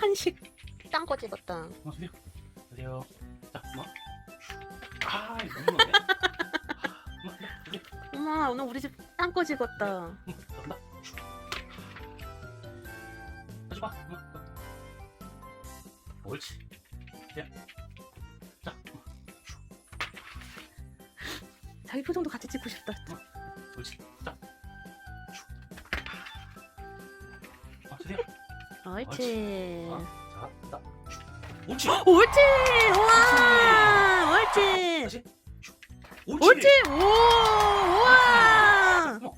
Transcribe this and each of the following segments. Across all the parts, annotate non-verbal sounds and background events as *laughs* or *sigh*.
한식 땅거 찍었다. 엄마 주세요. 주세요. 자, 엄마. 아, 이거 너무 많네. 엄마, 주세요. 엄마 오늘 우리 집 땅거 찍었다. 엄마, 간다. 가져가. 엄마. 옳지. 주세요. 자, 엄마. 자기 표정도 같이 찍고 싶다. 옳지. 자. 옳지. 아, 자. 옳지. 옳지. 우와. 옳지. 다시. 옳지. 오. 우와. 어머.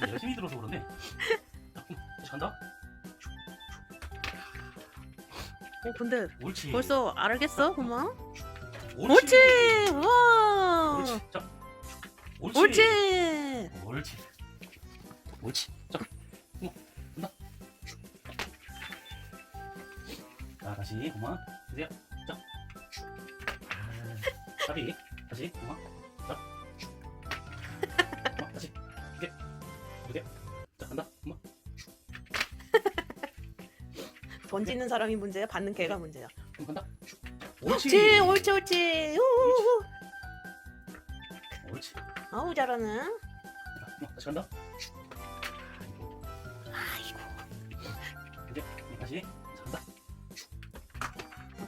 내가 힘이 들어서 그러네. 다시 간다. 어 근데 옳지. 벌써 알겠어, 고마. 옳지. 옳지. 우와. 옳지. 자. 옳지. 옳지. 옳지. 옳지. 다시 고마. 주세요. 자. 아, 다리. 다시 고마. 자. 고마. 다시. 이게. 이게. 자, 간다. 고마. *laughs* 던지는 사람이 문제야, 받는 개가 문제야. 그럼 간다. 옳지. 옳지, 옳지, 옳지. 우우우. 옳지. 아우 잘하네. 자, 고마. 다시 간다. 아이고. 이제 다시.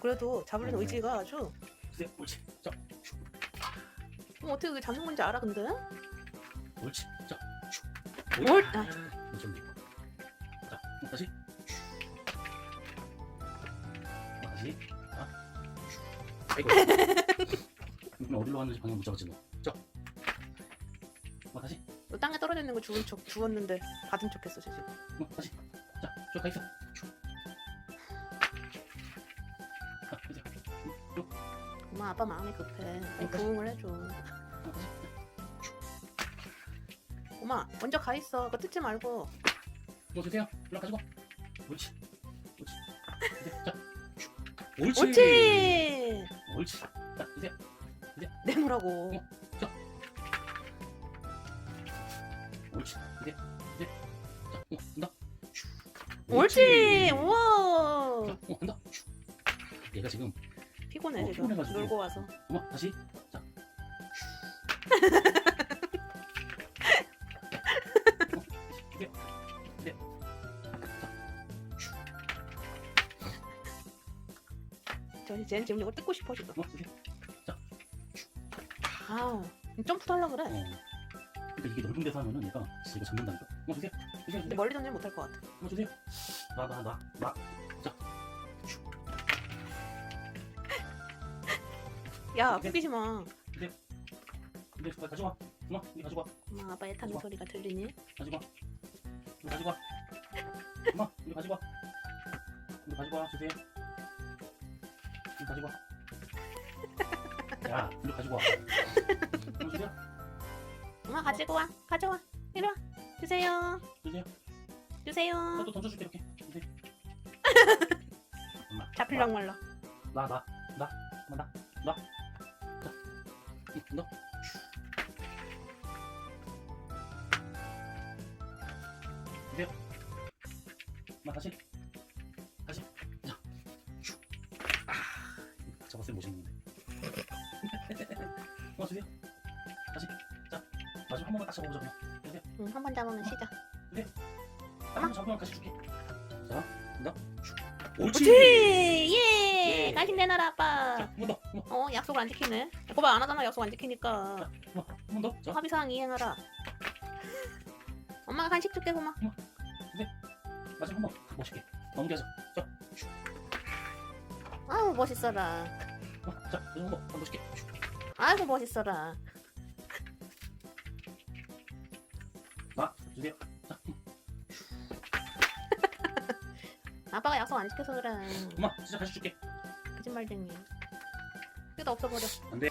그래도 잡으려는 의지가 아주. 주세요. 옳지. 자. 어, 어떻게 그게 잡는 건지 알아, 근데? 옳지. 자. 옳- 아. 좀 자, 다시. 다시. 자. 아이고. *laughs* 어디로 왔는지 방금 못 잡았지 너. 자. 어, 다시. 너 땅에 떨어져 있는 거 죽은 척, 죽었는데 받은 척했어, 쟤 지금. 어, 다시. 자, 쭉가 있어. 쭉. 엄마, 아빠 마음이 급해. 좀 어, 부응을 해줘. 엄마, 먼저 가 있어. 그거 뜯지 말고. 뭐 주세요. 일로 가지고. 옳지. 옳지. 이제 자. 쭉. 옳지. 옳지. 옳지. 자, 이제. 내놓으라고. 어. 옳지. 이제. 이제. 자, 어, 간다. 쭉. 옳지. 자, 우와. 어, 간다. 쭉. 얘가 지금 피곤해 어, 지금. 피곤해가지고. 놀고 와서. 어머 다시 자. 어, 쟤는 지금 이거 뜯고 싶어 지금. 어 이게 아우. 점프도 하려 그래. 어. 그러니까 이게 넓은 데서 하면은 얘가 진짜 이거 잡는다니까. 어 주세요. 주세요. 근데 주세요. 멀리 던지면 못할 것 같아. 어 주세요. 나나 나 나. 자. 야, 이게- 아프기지 마. 근데 그거 가져와. 엄마 이거 가져와. 엄마, 아빠 애타는. 소리가 들리니? 가져와. 이거 가져와. 엄마 이거 가져와. 이거 가져와 주세요. 이거 가져와. 야 이거 가져와. 이거 주세요. 엄마 가지고 와. 가져와. 이리 와. 주세요. 주세요. 주세요. 나도 던져줄게 이렇게. 주세요. *laughs* 엄마. 잡힐랑 말라. 나, 나, 나, 나, 나, 나. 자, 응, 너. 주세요. 엄마 다시, 다시. 자, 슈. 아, 잡았으면 멋있는데. 엄마 주세요. 다시. 자, 마지막 한 번만 딱 잡아보자 그냥. 주세요. 응, 한 번 잡으면 시작. 한번 잡으면 같이 줄게. 자, 나. 슈. 옳지. 옳지. 예. 예. 당신 내놔라 자, 아빠. 한번 더. 한 번. 어, 약속을 안 지키네. 고발 안 하잖아. 약속 안 지키니까. 자, 한 번, 한번 더. 자, 합의사항 이행하라. 엄마가 간식 줄게 고마. 마지막 한 번. 멋있게. 넘겨서. 자, 슈. 아우 멋있어라. 어, 자, 이런 거 한번 멋있게. 슈. 아이고 멋있어라. 나 주세요. 자, 음. *laughs* 아빠가 약속 안 지켜서 그래. 엄마 진짜 다시 줄게. 거짓말쟁이. 그래도 없어버려. 안 돼.